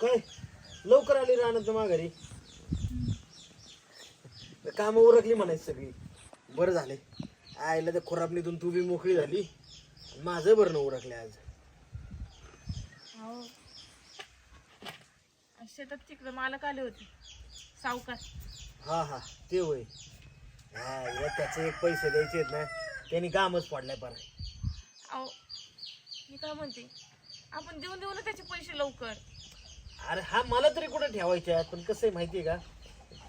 काय? लवकर आली राहणार माघारी. काम उरकली म्हणायची सगळी. बरं झाले आईला त्या खुरापणीतून तू बी मोकळी झाली. माझं बरं न उरकले आज हो शेतात तिकडे मालक आले होते. सावकार. हा हा. ते होय. हा या त्याचे एक पैसे द्यायचे आहेत ना. त्यांनी कामच पडलाय पण अहो. मी काय म्हणते? आपण देऊन देऊ ना त्याचे पैसे लवकर. अरे हा मला तरी कुठे ठेवायचे? पण कसं आहे माहितीये का?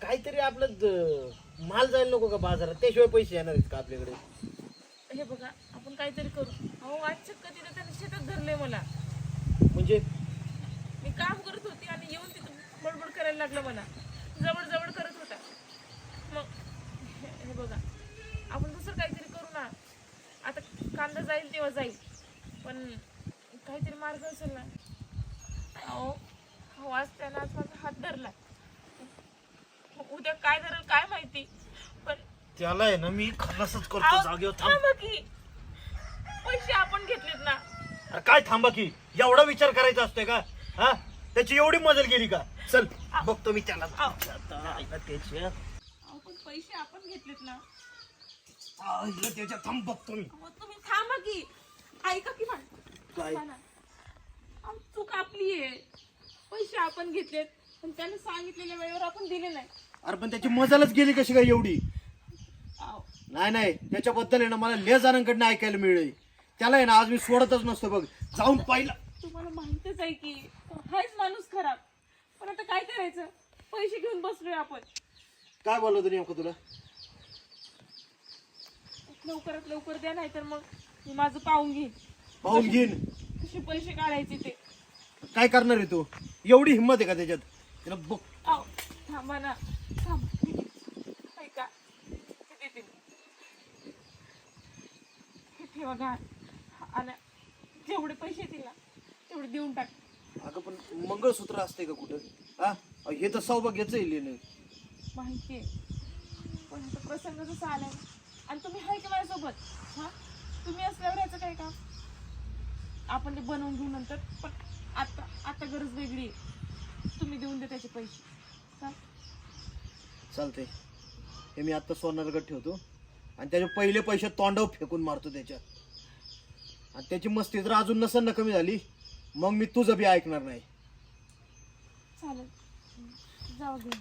काहीतरी आपलं माल जायला नको का बाजारात? त्याशिवाय पैसे येणार आहेत का आपल्याकडे? हे बघा आपण काहीतरी करू. अहो आज चक्क तिथे त्याने शेतात धरले मला. म्हणजे? मी काम करत होती आणि येऊन तिथं बडबड करायला लागलं मला. जवळ जवळ करत होता. मग हे हे बघा. आपण दुसरं काहीतरी करू ना. आता कांदा जाईल तेव्हा जाईल. पण काहीतरी मार्ग असेल ना. अहो हो आज माझा हात धरला. उद्या काय धरेल काय माहिती. पण त्याला आहे ना मी खलासच करतो जागेवर थांब. थांबा की. पैसे आपण घेतलेत ना. अरे काय थांबा की? एवढा विचार करायचा असतोय का? हा? त्याची एवढी मजल गेली का? चल बघतो मी त्याला. आता आईला त्याच्या अहो पण पैसे आपण घेतलेत ना. आईला त्याच्या थांब बघतो मी. अहो, तुम्ही थांबा की. ऐका की पण काय? चूक आपली आहे. पैसे आपण घेतलेत पण त्याने सांगितलेल्या वेळेवर आपण दिले नाही. अरे पण त्याची मजालच गेली कशी काय एवढी? नाही नाही. त्याच्याबद्दल आहे ना मला लय जणांकडनं ऐकायला मिळेल. त्याला आहे ना आज मी सोडतच नसतो बघ. जाऊन पाहिलं. तुम्हाला माहितच आहे की हाच माणूस खराब पण आता काय करायचं? पैसे घेऊन बसलोय आपण. काय बोलवतो नेमकं तुला? लवकरात लवकर द्या नाही तर मग मी माझं पाहून घेईन. पाहून घेईन कसे पैसे काढायचे ते? काय करणार आहे तू? एवढी हिंमत आहे का त्याच्यात? त्याला बघ. थांबा ना. थांबा. ऐका. हे देते मी. हे ठेवा आणि जेवढे पैसे येतील ना तेवढे देऊन टाक. अगं पण मंगळसूत्र असते का कुठं? हा? अहो, हे तर सौभाग्याचं आहे लेणं. माहितीये पण आता प्रसंग जसा आलाय ना आणि तुम्ही आहे का माझ्यासोबत? हा? तुम्ही असल्यावर याचं काय का आपण ते बनवून घेऊ नंतर पण आता आता गरज वेगळी आहे. तुम्ही देऊन द्या त्याचे पैसे. हा? चालतंय. हे मी आत्ता सोनारगड ठेवतो. आणि त्याचे पहिले पैसे तोंडावर फेकून मारतो त्याच्या आणि त्याची मस्ती जर अजून नसेल ना कमी झाली. मग मी तुझं बी ऐकणार नाही. चालेल. जाऊ घेऊन